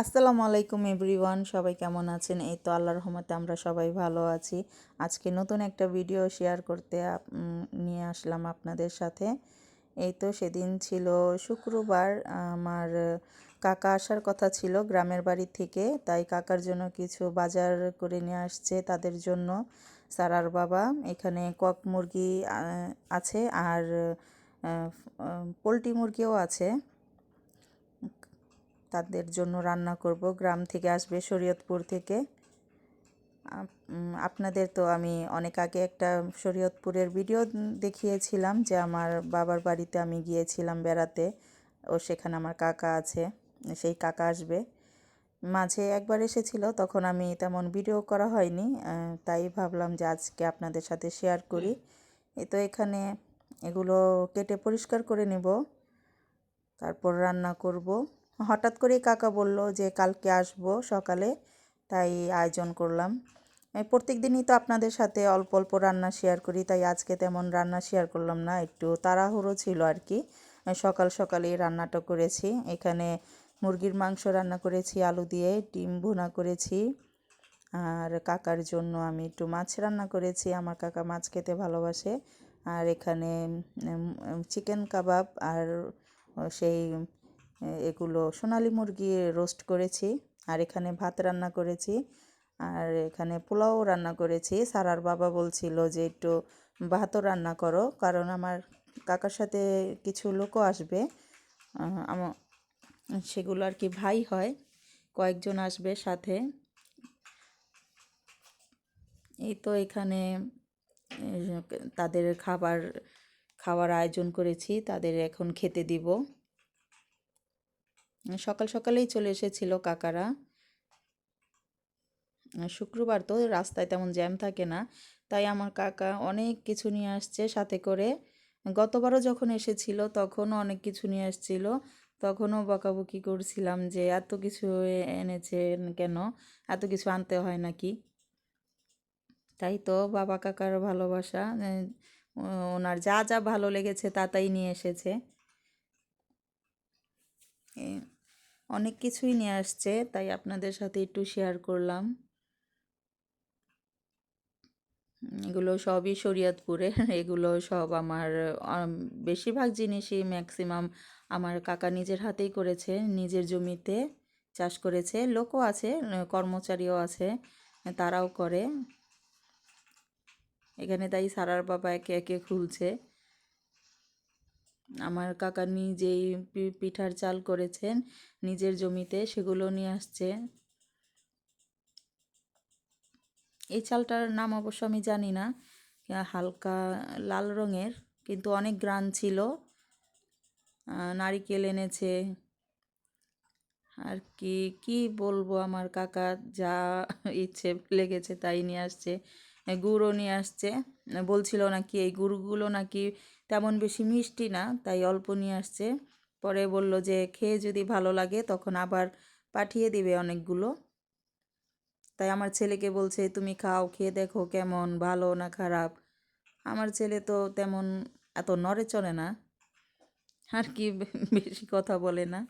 আসসালামু আলাইকুম এভরিওয়ান, সবাই কেমন আছেন? এই তো আল্লাহর রহমতে আমরা সবাই ভালো আছি। আজকে নতুন একটা ভিডিও শেয়ার করতে নিয়ে আসলাম আপনাদের সাথে। এই তো সেদিন ছিল শুক্রবার, আমার কাকা আসার কথা ছিল গ্রামের বাড়ি থেকে, তাই কাকার জন্য কিছু বাজার করে নিয়ে আসছে তাদের জন্য। সারার বাবা, এখানে কক মুরগি আছে আর পোলট্রি মুরগিও আছে। তাদের জন্য রান্না করব। গ্রাম থেকে আসবে শরীয়তপুর থেকে। আপনাদের তো আমি অনেক আগে একটা শরীয়তপুরের ভিডিও দেখিয়েছিলাম যে আমার বাবার বাড়িতে আমি গিয়েছিলাম বেড়াতে। ও সেখানে আমার কাকা আছে, সেই কাকা আসবে। মাঝে একবার এসেছিল, তখন আমি তেমন ভিডিও করা হয়নি। তাই ভাবলাম যে আজকে আপনাদের সাথে শেয়ার করি। এই তো এখানে এগুলো কেটে পরিষ্কার করে নেব, তারপর রান্না করব। হঠাৎ করেই কাকা বলল যে, কালকে আসব সকালে, তাই আয়োজন করলাম। প্রত্যেক দিনই তো আপনাদের সাথে অল্প অল্প রান্না শেয়ার করি, তাই আজকে তেমন রান্না শেয়ার করলাম না, একটু তাড়াহুড়ো ছিল আর কি। সকাল সকালেই রান্নাটা করেছি, এখানে মুরগির মাংস রান্না করেছি, আলু দিয়ে, ডিম ভুনা করেছি, আর কাকার জন্য আমি একটু মাছ রান্না করেছি, আমার কাকা মাছ খেতে ভালোবাসে, আর এখানে চিকেন কাবাব আর সেই এগুলো সোনালি মুরগি রোস্ট করেছি, আর এখানে ভাত রান্না করেছি, আর এখানে পোলাও রান্না করেছি। সারার বাবা বলছিল যে একটু ভাতও রান্না করো, কারণ আমার কাকার সাথে কিছু লোকও আসবে আমার সেগুলো আর কি ভাই হয়, কয়েকজন আসবে সাথে। এই তো এখানে তাদের খাবার, খাওয়ার আয়োজন করেছি, তাদের এখন খেতে দিব। সকাল সকালেই চলে এসেছিল কাকারা। শুক্রবার তো রাস্তায় তেমন জ্যাম থাকে না, তাই আমার কাকা অনেক কিছু নিয়ে আসছে সাথে করে। গতবারও যখন এসেছিল তখনও অনেক কিছু নিয়ে আসছিল, তখনও বকাবকি করছিলাম যে এত কিছু এনেছেন কেন? এত কিছু আনতে হয় নাকি? তাই তো বাবা কাকার ভালোবাসা ওনার যা যা ভালো লেগেছে তা তাই নিয়ে এসেছে। অনেক কিছুই নিয়ে আসছে, তাই আপনাদের সাথে একটু শেয়ার করলাম। এগুলো সবই শরীয়তপুরের এগুলো সব আমার বেশিরভাগ জিনিসই ম্যাক্সিমাম আমার কাকা নিজের হাতেই করেছে, নিজের জমিতে চাষ করেছে, লোকও আছে, কর্মচারীও আছে, তারাও করে। এখানে তাই সারার বাবা একে একে খুলছে। আমার কাকা নিজেই পিঠার চাল করেছেন, নিজের জমিতে সেগুলো নিয়ে আসছে। এই চালটার নাম অবশ্য আমি জানি না হালকা লাল রঙের, কিন্তু অনেক গ্রান ছিল। নারিকেল এনেছে। আর কি কি বলব আমার কাকা, যা ইচ্ছে লেগেছে তাই নিয়ে আসছে। গুড়ও নিয়ে আসছে। বলছিল নাকি এই গুড়গুলো নাকি তেমন বেশি মিষ্টি না, তাই অল্প নিয়ে আসছে। পরে বলল যে, খেয়ে যদি ভালো লাগে, তখন আবার পাঠিয়ে দিবে অনেকগুলো। তাই আমার ছেলেকে বলছে, তুমি খাও, খেয়ে দেখো কেমন, ভালো না খারাপ? আমার ছেলে তো তেমন এত নড়ে চলে না, আর কি বেশি কথা বলে না।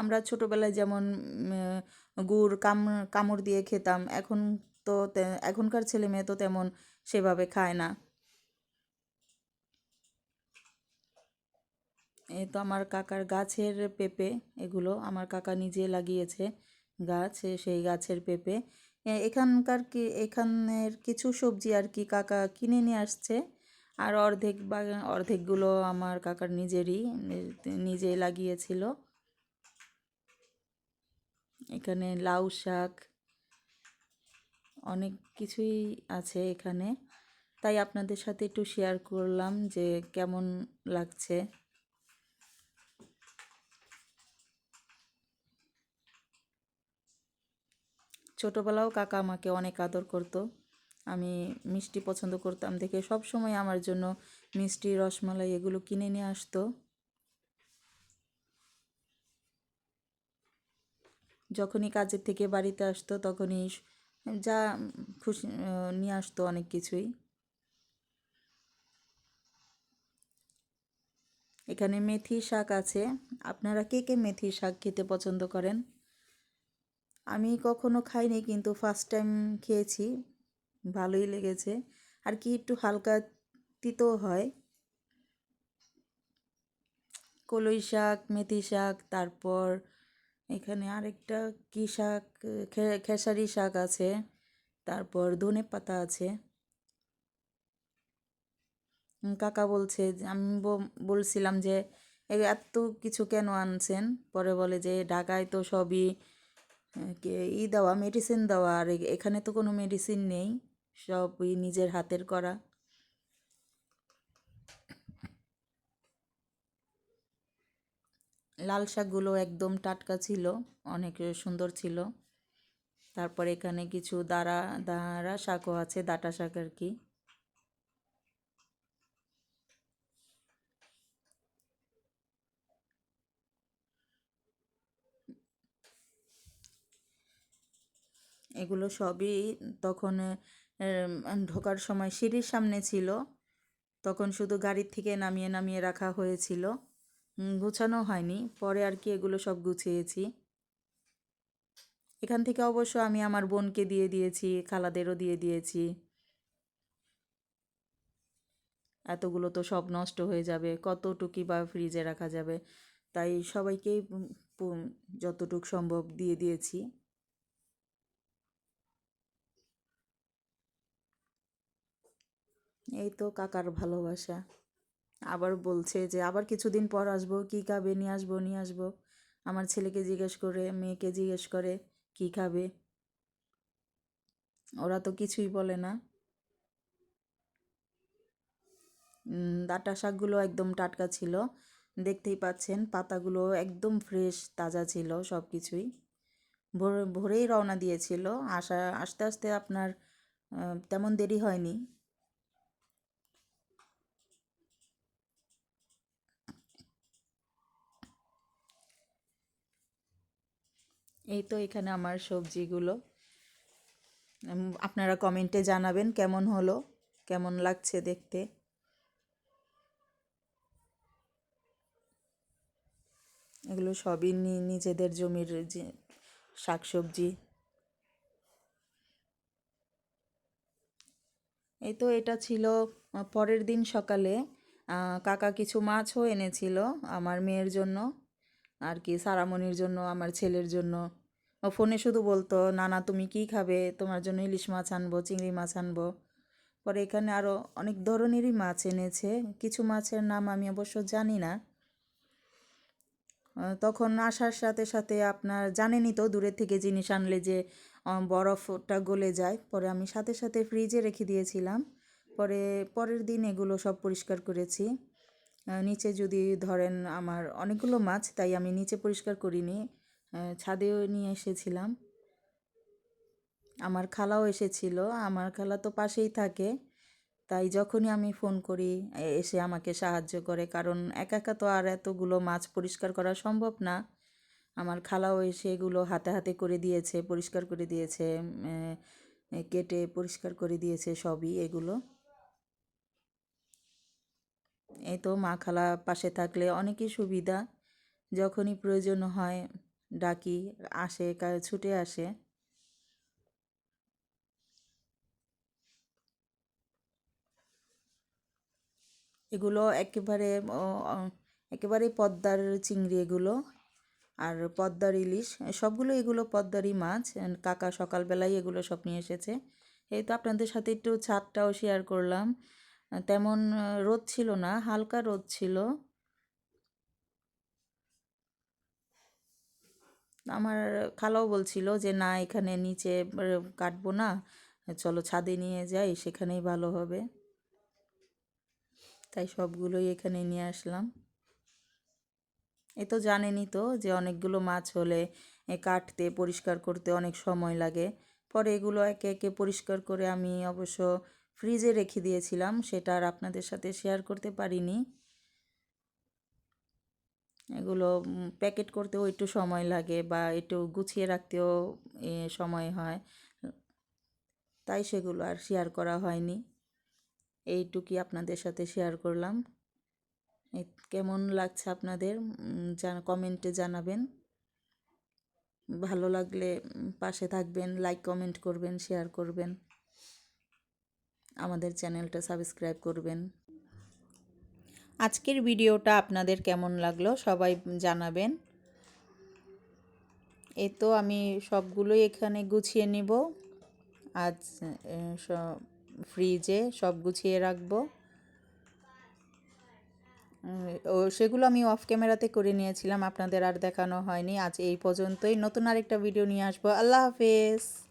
আমরা ছোটোবেলায় যেমন গুড়, কাম, কামড় দিয়ে খেতাম, এখন তো এখনকার ছেলে মেয়ে তো তেমন সেভাবে খায় না। এ তো আমার কাকার গাছের পেঁপে, এগুলো আমার কাকা নিজে লাগিয়েছে গাছ সেই গাছের পেঁপে। এখানকার কি, এখানের কিছু সবজি আর কি কাকা কিনে নিয়ে আসছে, আর অর্ধেক বাগান অর্ধেকগুলো আমার কাকার নিজেরই নিজে লাগিয়েছিল। এখানে লাউ শাক, অনেক কিছুই আছে এখানে। তাই আপনাদের সাথে একটু শেয়ার করলাম যে কেমন লাগছে। ছোটোবেলাও কাকা আমাকে অনেক আদর করতো। আমি মিষ্টি পছন্দ করতাম দেখে সব সময় আমার জন্য মিষ্টি, রসমালাই এগুলো কিনে নিয়ে আসতো। যখনই কাজের থেকে বাড়িতে আসতো, তখনই যা খুশি নিয়ে আসতো অনেক কিছুই। এখানে মেথি শাক আছে। আপনারা কে কে মেথি শাক খেতে পছন্দ করেন? আমি কখনো খাইনি, কিন্তু ফার্স্ট টাইম খেয়েছি। ভালোই লেগেছে। আর কি একটু হালকা তিতো হয়। কলই শাক, মেথি শাক, তারপর এখানে আরেকটা কী শাক? খেসারি শাক আছে। তারপর ধনে পাতা আছে। কাকা বলছে আমি বলছিলাম যে এত কিছু কেন আনছেন? পরে বলে যে, ঢাকায় তো সবই ই দেওয়া, মেডিসিন দেওয়া, আর এখানে তো কোনো মেডিসিন নেই। সবই নিজের হাতের করা। লাল শাকগুলো একদম টাটকা ছিল, অনেক সুন্দর ছিল। তারপর এখানে কিছু দাঁড়া দাঁড়া শাকও আছে ডাঁটা শাক আর কি। এগুলো সবই তখন ঢোকার সময় সিঁড়ির সামনে ছিল। তখন শুধু গাড়ির থেকে নামিয়ে নামিয়ে রাখা হয়েছিল। গুছানো হয়নি। পরে আর কি এগুলো সব গুছিয়েছি। এখান থেকে অবশ্য আমি আমার বোনকে দিয়ে দিয়েছি, খালাদেরও দিয়ে দিয়েছি। এতগুলো তো সব নষ্ট হয়ে যাবে, কতটুকি বা ফ্রিজে রাখা যাবে? তাই সবাইকেই যতটুক সম্ভব দিয়ে দিয়েছি। এই তো কাকার ভালোবাসা। আবার বলছে যে, আবার কিছুদিন পর আসব, কী খাবে? নিয়ে আসব নিয়ে আসব। আমার ছেলেকে জিজ্ঞেস করে, মেয়েকে জিজ্ঞেস করে, কী খাবে? ওরা তো কিছুই বলে না। ডাঁটা শাকগুলো একদম টাটকা ছিল। দেখতেই পাচ্ছেন, পাতাগুলো একদম ফ্রেশ তাজা ছিল সব কিছুই ভোর, ভোরেই রওনা দিয়েছিল। আসা, আস্তে আস্তে আপনার তেমন দেরি হয়নি। এই তো এখানে আমার সবজিগুলো। আপনারা কমেন্টে জানাবেন কেমন হলো, কেমন লাগছে দেখতে। এগুলো সবই নিজেদের জমির যে শাকসবজি। এই তো এটা ছিল পরের দিন সকালে কাকা কিছু মাছও এনেছিল আমার মেয়ের জন্য। আর কি সারামণির জন্য, আমার ছেলের জন্য। ফোনে শুধু বলতো, নানা, তুমি কি খাবে? তোমার জন্য ইলিশ মাছ আনব, চিংড়ি মাছ আনব। পরে এখানে আরও অনেক ধরনেরই মাছ এনেছে। কিছু মাছের নাম আমি অবশ্য জানি না। তখন আসার সাথে সাথে আপনার জানেনই তো দূরের থেকে জিনিস আনলে যে বরফটা গলে যায়। পরে আমি সাথে সাথে ফ্রিজে রেখে দিয়েছিলাম। পরে পরের দিন এগুলো সব পরিষ্কার করেছি। নিচে যদি ধরেন আমার অনেকগুলো মাছ, তাই আমি নিচে পরিষ্কার করিনি। ছাদেও নিয়ে এসেছিলাম। আমার খালাও এসেছিল। আমার খালা তো পাশেই থাকে। তাই যখনই আমি ফোন করি এসে আমাকে সাহায্য করে। কারণ একা একা তো আর এতগুলো মাছ পরিষ্কার করা সম্ভব না। আমার খালাও এসে এগুলো হাতে হাতে করে দিয়েছে, পরিষ্কার করে দিয়েছে কেটে পরিষ্কার করে দিয়েছে সবই এগুলো। এই তো মা খালা পাশে থাকলে অনেকই সুবিধা। যখনই প্রয়োজন হয় ডাকি, আসে ছুটে আসে। এগুলো একেবারে একেবারে পদ্মার চিংড়ি এগুলো আর পদ্মার ইলিশ, সবগুলো এগুলো পদ্মারই মাছ। কাকা সকালবেলায় এগুলো সব নিয়ে এসেছে। এই তো আপনাদের সাথে একটু ছাদটাও শেয়ার করলাম। তেমন রোদ ছিল না, হালকা রোদ ছিল। আমার খালাও বলছিল যে, না, এখানে নিচে কাটবো না, চলো ছাদে নিয়ে যাই, সেখানেই ভালো হবে। তাই সবগুলোই এখানে নিয়ে আসলাম। এ তো জানেনই তো যে, অনেকগুলো মাছ হলে কাটতে, পরিষ্কার করতে অনেক সময় লাগে। পরে এগুলো একে একে পরিষ্কার করে আমি অবশ্য ফ্রিজে রেখে দিয়েছিলাম, সেটা আর আপনাদের সাথে শেয়ার করতে পারিনি। এগুলো প্যাকেট করতেও একটু সময় লাগে বা একটু গুছিয়ে রাখতেও সময় হয়। তাই সেগুলো আর শেয়ার করা হয়নি। এইটুকুই আপনাদের সাথে শেয়ার করলাম। কেমন লাগছে আপনাদের? কমেন্টে জানাবেন। ভালো লাগলে পাশে থাকবেন লাইক কমেন্ট করবেন শেয়ার করবেন। আমাদের চ্যানেলটা সাবস্ক্রাইব করবেন। আজকের ভিডিওটা আপনাদের কেমন লাগল সবাই জানাবেন। এ তো আমি সবগুলোই এখানে গুছিয়ে নিব। আজ ফ্রিজে সব গুছিয়ে রাখব। ও, সেগুলো আমি অফ ক্যামেরাতে করে নিয়েছিলাম, আপনাদের আর দেখানো হয়নি। আজ এই পর্যন্তই। নতুন আরেকটা ভিডিও নিয়ে আসব। আল্লাহ হাফেজ।